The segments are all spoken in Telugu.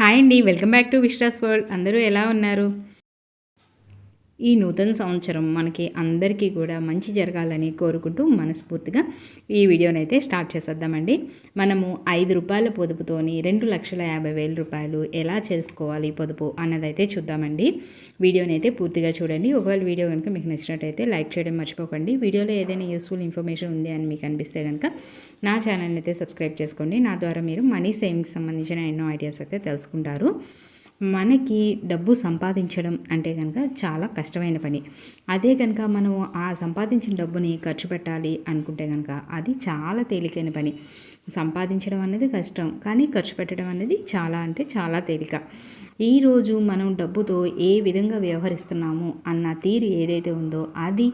హాయ్ అండి welcome back to Vishras world. అందరూ ఎలా ఉన్నారు? ఈ నూతన సంవత్సరం మనకి అందరికీ కూడా మంచి జరగాలని కోరుకుంటూ మనస్ఫూర్తిగా ఈ వీడియోని అయితే స్టార్ట్ చేసేద్దామండి. మనము ఐదు రూపాయల పొదుపుతోని రెండు లక్షల యాభై వేల రూపాయలు ఎలా చేసుకోవాలి పొదుపు అన్నదైతే చూద్దామండి. వీడియోని అయితే పూర్తిగా చూడండి. ఒకవేళ వీడియో కనుక మీకు నచ్చినట్టయితే లైక్ చేయడం మర్చిపోకండి. వీడియోలో ఏదైనా యూస్ఫుల్ ఇన్ఫర్మేషన్ ఉంది అని మీకు అనిపిస్తే కనుక నా ఛానల్ని అయితే సబ్స్క్రైబ్ చేసుకోండి. నా ద్వారా మీరు మనీ సేవింగ్స్ సంబంధించిన ఎన్నో ఐడియాస్ అయితే తెలుసుకుంటారు. మనకి డబ్బు సంపాదించడం అంటే కనుక చాలా కష్టమైన పని. అదే కనుక మనం ఆ సంపాదించిన డబ్బుని ఖర్చు పెట్టాలి అనుకుంటే కనుక అది చాలా తేలికైన పని. సంపాదించడం అనేది కష్టం కానీ ఖర్చు పెట్టడం అనేది చాలా అంటే చాలా తేలిక. ఈరోజు మనం డబ్బుతో ఏ విధంగా వ్యవహరిస్తున్నాము అన్న తీరు ఏదైతే ఉందో అది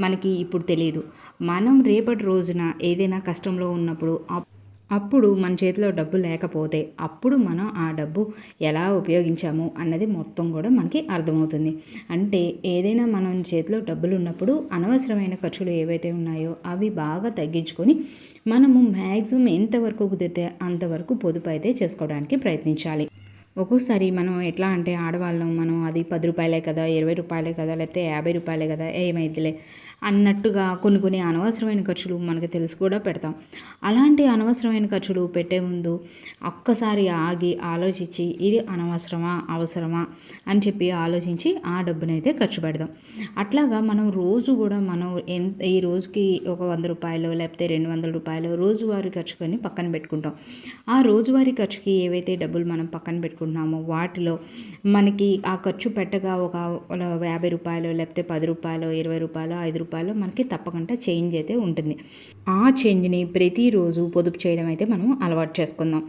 మనకి ఇప్పుడు తెలియదు మనం రేపటి రోజున ఏదైనా కష్టంలో ఉన్నప్పుడు అప్పుడు మన చేతిలో డబ్బు లేకపోతే అప్పుడు మనం ఆ డబ్బు ఎలా ఉపయోగించాము అన్నది మొత్తం కూడా మనకి అర్థమవుతుంది. అంటే ఏదైనా మనం చేతిలో డబ్బులు ఉన్నప్పుడు అనవసరమైన ఖర్చులు ఏవైతే ఉన్నాయో అవి బాగా తగ్గించుకొని మనము మ్యాక్సిమం ఎంతవరకు కుదిరితే అంతవరకు పొదుపు అయితే చేసుకోవడానికి ప్రయత్నించాలి. ఒక్కోసారి మనం ఎట్లా అంటే ఆడవాళ్ళం మనం అది పది రూపాయలే కదా ఇరవై రూపాయలే కదా లేకపోతే యాభై రూపాయలే కదా ఏమైద్దిలే అన్నట్టుగా కొన్ని కొన్ని అనవసరమైన ఖర్చులు మనకు తెలిసి కూడా పెడతాం. అలాంటి అనవసరమైన ఖర్చులు పెట్టే ముందు ఒక్కసారి ఆగి ఆలోచించి ఇది అనవసరమా అవసరమా అని చెప్పి ఆలోచించి ఆ డబ్బునైతే ఖర్చు పెడదాం. అట్లాగా మనం రోజు కూడా మనం ఎంత ఈ రోజుకి ఒక వంద రూపాయలు లేకపోతే రెండు వందల రూపాయలు రోజువారీ ఖర్చుకొని పక్కన పెట్టుకుంటాం. ఆ రోజువారీ ఖర్చుకి ఏవైతే డబ్బులు మనం పక్కన పెట్టుకుంటాం పెట్టుకుంటున్నామో వాటిలో మనకి ఆ ఖర్చు పెట్టగా ఒక యాభై రూపాయలు లేకపోతే పది రూపాయలు ఇరవై రూపాయలు ఐదు రూపాయలు మనకి తప్పకుండా చేంజ్ అయితే ఉంటుంది. ఆ చేంజ్ని ప్రతిరోజు పొదుపు చేయడం అయితే మనం అలవాటు చేసుకుందాం.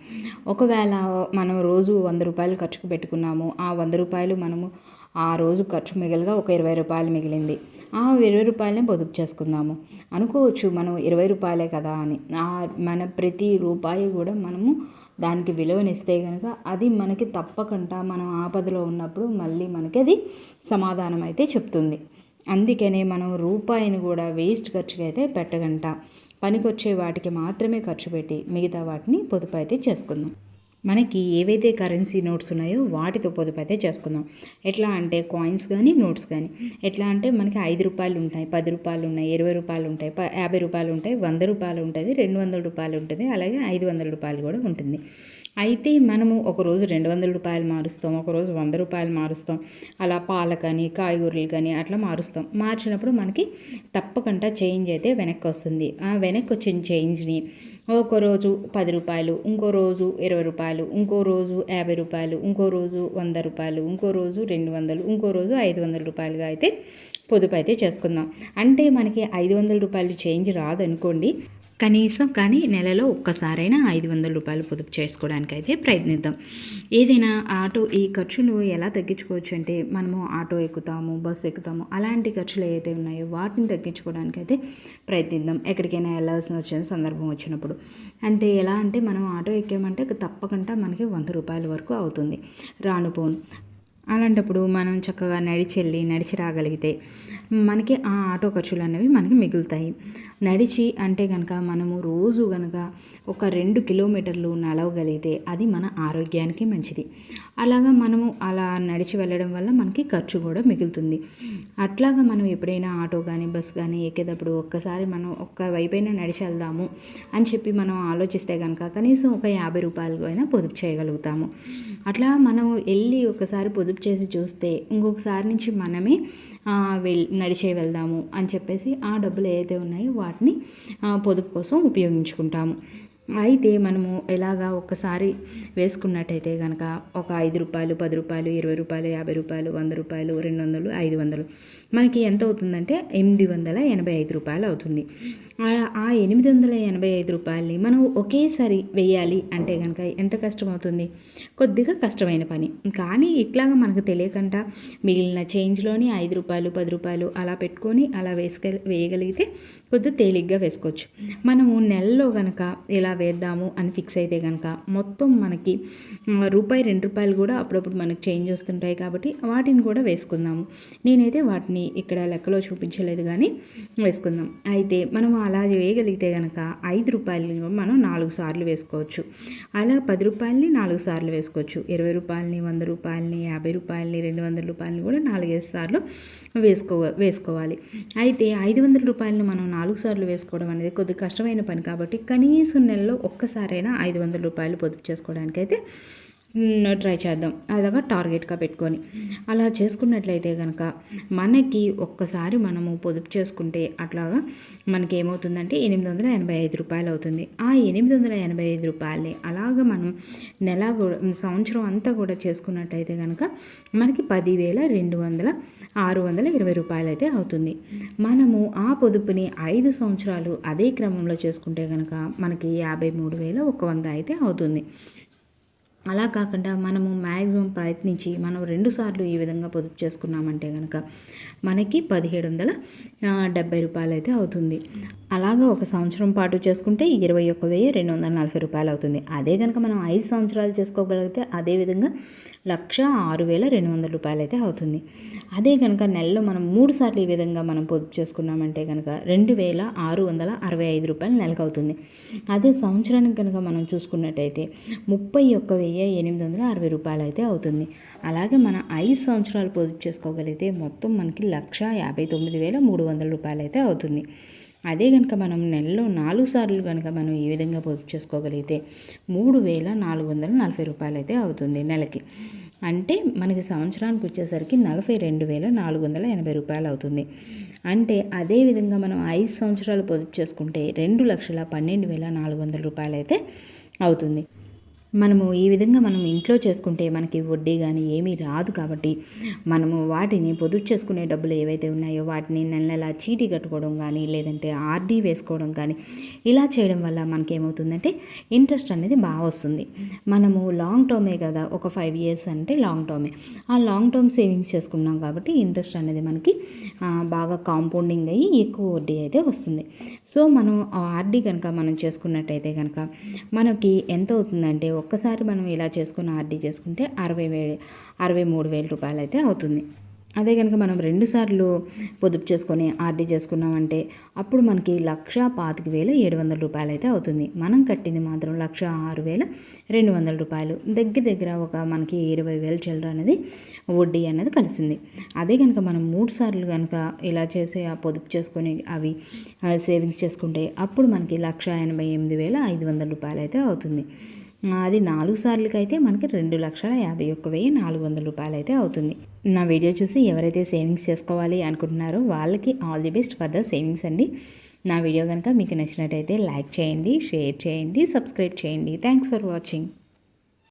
ఒకవేళ మనం రోజు వంద రూపాయలు ఖర్చుకు పెట్టుకున్నాము ఆ వంద రూపాయలు మనము ఆ రోజు ఖర్చు మిగిలిగా ఒక ఇరవై రూపాయలు మిగిలింది. ఆ ఇరవై రూపాయలనే పొదుపు చేసుకుందాము. అనుకోవచ్చు మనం ఇరవై రూపాయలే కదా అని. మన ప్రతి రూపాయి కూడా మనము దానికి విలువనిస్తే కనుక అది మనకి తప్పకుండా మనం ఆపదలో ఉన్నప్పుడు మళ్ళీ మనకి అది సమాధానం అయితే చెప్తుంది. అందుకనే మనం రూపాయిని కూడా వేస్ట్ ఖర్చుకి అయితే పెట్టగంట. పనికొచ్చే వాటికి మాత్రమే ఖర్చు పెట్టి మిగతా వాటిని పొదుపు అయితే చేసుకుందాం. మనకి ఏవైతే కరెన్సీ నోట్స్ ఉన్నాయో వాటితో పొదుపు అయితే చేసుకుందాం. ఎట్లా అంటే కాయిన్స్ కానీ నోట్స్ కానీ ఎట్లా అంటే మనకి ఐదు రూపాయలు ఉంటాయి పది రూపాయలు ఉన్నాయి ఇరవై రూపాయలు ఉంటాయి యాభై రూపాయలు ఉంటాయి వంద రూపాయలు ఉంటుంది రెండు వందల రూపాయలు ఉంటుంది అలాగే ఐదు వందల రూపాయలు కూడా ఉంటుంది. అయితే మనము ఒకరోజు రెండు వందల రూపాయలు మారుస్తాం ఒకరోజు వంద రూపాయలు మారుస్తాం. అలా పాల కానీ కాయగూరలు కానీ అట్లా మారుస్తాం. మార్చినప్పుడు మనకి తప్పకుండా చేంజ్ అయితే వెనక్కి వస్తుంది. ఆ వెనక్కి వచ్చిన చేంజ్ని ఒక రోజు పది రూపాయలు ఇంకో రోజు ఇరవై రూపాయలు ఇంకో రోజు యాభై రూపాయలు ఇంకో రోజు వంద రూపాయలు ఇంకో రోజు రెండు వందలు ఇంకో రోజు ఐదు వందల రూపాయలుగా అయితే పొదుపు అయితే చేసుకుందాం. అంటే మనకి ఐదు వందల రూపాయలు చేంజ్ రాదనుకోండి కనీసం కానీ నెలలో ఒక్కసారైనా ఐదు వందల రూపాయలు పొదుపు చేసుకోవడానికి అయితే ప్రయత్నిద్దాం. ఏదైనా ఆటో ఈ ఖర్చులు ఎలా తగ్గించుకోవచ్చు అంటే మనము ఆటో ఎక్కుతాము బస్సు ఎక్కుతాము అలాంటి ఖర్చులు ఏదైతే ఉన్నాయో వాటిని తగ్గించుకోవడానికి అయితే ప్రయత్నిద్దాం. ఎక్కడికైనా వెళ్ళాల్సిన వచ్చిన సందర్భం వచ్చినప్పుడు. అంటే ఎలా అంటే మనం ఆటో ఎక్కామంటే తప్పకుండా మనకి వంద రూపాయల వరకు అవుతుంది. రాను పోను అలాంటప్పుడు మనం చక్కగా నడిచి వెళ్ళి నడిచి రాగలిగితే మనకి ఆ ఆటో ఖర్చులు అనేవి మనకి మిగులుతాయి. నడిచి అంటే కనుక మనము రోజు కనుక ఒక రెండు కిలోమీటర్లు నడవగలిగితే అది మన ఆరోగ్యానికి మంచిది. అలాగా మనము అలా నడిచి వెళ్ళడం వల్ల మనకి ఖర్చు కూడా మిగులుతుంది. అట్లాగా మనం ఎప్పుడైనా ఆటో కానీ బస్ కానీ ఎక్కేటప్పుడు ఒక్కసారి మనం ఒక్క వైపైనా నడిచి వెళ్దాము అని చెప్పి మనం ఆలోచిస్తే కనుక కనీసం ఒక యాభై రూపాయలు అయినా పొదుపు చేయగలుగుతాము. అట్లా మనం వెళ్ళి ఒకసారి పొదుపు చేసి చూస్తే ఇంకొకసారి నుంచి మనమే వెళ్ నడిచే వెళ్దాము అని చెప్పేసి ఆ డబ్బులు ఏదైతే ఉన్నాయో వాటిని పొదుపు కోసం ఉపయోగించుకుంటాము. అయితే మనము ఎలాగా ఒక్కసారి వేసుకున్నట్టయితే కనుక ఒక ఐదు రూపాయలు పది రూపాయలు ఇరవై రూపాయలు యాభై రూపాయలు వంద రూపాయలు రెండు వందలు ఐదు వందలు. మనకి ఎంత అవుతుందంటే ఎనిమిది వందల ఎనభై ఐదు రూపాయలు అవుతుంది. ఆ ఎనిమిది వందల ఎనభై ఐదు రూపాయలని మనం ఒకేసారి వేయాలి అంటే కనుక ఎంత కష్టమవుతుంది? కొద్దిగా కష్టమైన పని. కానీ ఇట్లాగా మనకు తెలియకుండా మిగిలిన చేంజ్లోని ఐదు రూపాయలు పది రూపాయలు అలా పెట్టుకొని అలా వేసుకె వేయగలిగితే కొద్దిగా తేలిగ్గా వేసుకోవచ్చు. మనము నెలలో కనుక ఇలా వేద్దాము అని ఫిక్స్ అయితే కనుక మొత్తం మనకి రూపాయి రెండు రూపాయలు కూడా అప్పుడప్పుడు మనకి చేంజ్ వస్తుంటాయి కాబట్టి వాటిని కూడా వేసుకుందాము. నేనైతే వాటిని ఇక్కడ లెక్కలో చూపించలేదు కానీ వేసుకుందాం. అయితే మనం అలా వేయగలిగితే కనుక ఐదు రూపాయలని మనం నాలుగు సార్లు వేసుకోవచ్చు. అలా పది రూపాయలని నాలుగు సార్లు వేసుకోవచ్చు. ఇరవై రూపాయలని వంద రూపాయలని యాభై రూపాయలని రెండు వందల రూపాయలని కూడా నాలుగైదు సార్లు వేసుకో వేసుకోవాలి. అయితే ఐదు వందల రూపాయలని మనం నాలుగు సార్లు వేసుకోవడం అనేది కొద్దిగా కష్టమైన పని కాబట్టి కనీసం నెలలో ఒక్కసారైనా ఐదు వందల రూపాయలు పొదుపు చేసుకోవడానికైతే ట్రై చేద్దాం. అలాగా టార్గెట్గా పెట్టుకొని. అలా చేసుకున్నట్లయితే కనుక మనకి ఒక్కసారి మనము పొదుపు చేసుకుంటే అట్లాగా మనకి ఏమవుతుందంటే ఎనిమిది వందల ఎనభై ఐదు రూపాయలు అవుతుంది ఆ ఎనిమిది వందల ఎనభై ఐదు రూపాయలని అలాగ మనం నెల కూడా సంవత్సరం అంతా కూడా చేసుకున్నట్టయితే కనుక మనకి పదివేల రెండు వందల ఆరు వందల ఇరవై రూపాయలు అయితే అవుతుంది. మనము ఆ పొదుపుని ఐదు సంవత్సరాలు అదే క్రమంలో చేసుకుంటే కనుక మనకి యాభై మూడు వేల ఒక వంద అయితే అవుతుంది. అలా కాకుండా మనము మ్యాక్సిమం ప్రయత్నించి మనం రెండు సార్లు ఈ విధంగా పొదుపు చేసుకున్నామంటే కనుక మనకి పదిహేడు వందల డెబ్బై రూపాయలు అయితే అవుతుంది. అలాగా ఒక సంవత్సరం పాటు చేసుకుంటే ఇరవై ఒక్క వెయ్యి రెండు వందల నలభై రూపాయలు అవుతుంది. అదే కనుక మనం ఐదు సంవత్సరాలు చేసుకోగలిగితే అదేవిధంగా లక్ష ఆరు వేల రెండు వందల రూపాయలు అయితే అవుతుంది. అదే కనుక నెలలో మనం మూడు సార్లు ఈ విధంగా మనం పొదుపు చేసుకున్నామంటే కనుక రెండు వేల ఆరు వందల అరవై ఐదు రూపాయలు నెలకు అవుతుంది. అదే సంవత్సరానికి కనుక మనం చూసుకున్నట్టయితే ముప్పై ఒక్క వెయ్యి ఎనిమిది వందల అరవై రూపాయలు అయితే అవుతుంది. అలాగే మనం ఐదు సంవత్సరాలు పొదుపు చేసుకోగలిగితే మొత్తం మనకి లక్ష యాభై తొమ్మిది వేల మూడు వందల రూపాయలు అయితే అవుతుంది. అదే కనుక మనం నెలలో నాలుగు సార్లు కనుక మనం ఈ విధంగా పొదుపు చేసుకోగలిగితే మూడు వేల నాలుగు వందల నలభై రూపాయలు అయితే అవుతుంది నెలకి. అంటే మనకి సంవత్సరానికి వచ్చేసరికి నలభై రెండు వేల నాలుగు వందల ఎనభై రూపాయలు అవుతుంది. అంటే అదే విధంగా మనం ఐదు సంవత్సరాలు పొదుపు చేసుకుంటే రెండు లక్షల పన్నెండు వేల నాలుగు వందల రూపాయలు అయితే అవుతుంది. మనము ఈ విధంగా మనం ఇంట్లో చేసుకుంటే మనకి వడ్డీ కానీ ఏమీ రాదు కాబట్టి మనము వాటిని పొదుపు చేసుకునే డబ్బులు ఏవైతే ఉన్నాయో వాటిని నెల నెల చీటీ కట్టుకోవడం కానీ లేదంటే ఆర్డీ వేసుకోవడం కానీ ఇలా చేయడం వల్ల మనకి ఏమవుతుందంటే ఇంట్రెస్ట్ అనేది బాగా వస్తుంది. మనము లాంగ్ టర్మే కదా ఒక ఫైవ్ ఇయర్స్ అంటే లాంగ్ టర్మే. ఆ లాంగ్ టర్మ్ సేవింగ్స్ చేసుకున్నాం కాబట్టి ఇంట్రెస్ట్ అనేది మనకి బాగా కాంపౌండింగ్ అయ్యి ఎక్కువ వడ్డీ అయితే వస్తుంది. సో మనం ఆర్డీ కనుక మనం చేసుకున్నట్టయితే కనుక మనకి ఎంత అవుతుందంటే ఒక్కసారి మనం ఇలా చేసుకుని ఆర్డీ చేసుకుంటే అరవై వే అరవై మూడు వేల రూపాయలు అయితే అవుతుంది. అదే కనుక మనం రెండుసార్లు పొదుపు చేసుకొని ఆర్డీ చేసుకున్నామంటే అప్పుడు మనకి లక్ష పాతిక వేల ఏడు వందల రూపాయలు అయితే అవుతుంది. మనం కట్టింది మాత్రం లక్ష ఆరు వేల రెండు వందల రూపాయలు. దగ్గర దగ్గర ఒక మనకి ఇరవై వేల చిల్లర అనేది వడ్డీ అనేది కలిసింది. అదే కనుక మనం మూడు సార్లు కనుక ఇలా చేసి ఆ పొదుపు చేసుకొని అవి సేవింగ్స్ చేసుకుంటే అప్పుడు మనకి లక్ష ఎనభై ఎనిమిది వేల ఐదు వందల రూపాయలు అయితే అవుతుంది. అది నాలుగు సార్లకి అయితే మనకి రెండు లక్షల యాభై ఒక్క వెయ్యి నాలుగు వందల రూపాయలు అయితే అవుతుంది. నా వీడియో చూసి ఎవరైతే సేవింగ్స్ చేసుకోవాలి అనుకుంటున్నారో వాళ్ళకి all the best for the savings అండి. నా వీడియో కనుక మీకు నచ్చినట్టయితే లైక్ చేయండి షేర్ చేయండి సబ్స్క్రైబ్ చేయండి. Thanks for watching.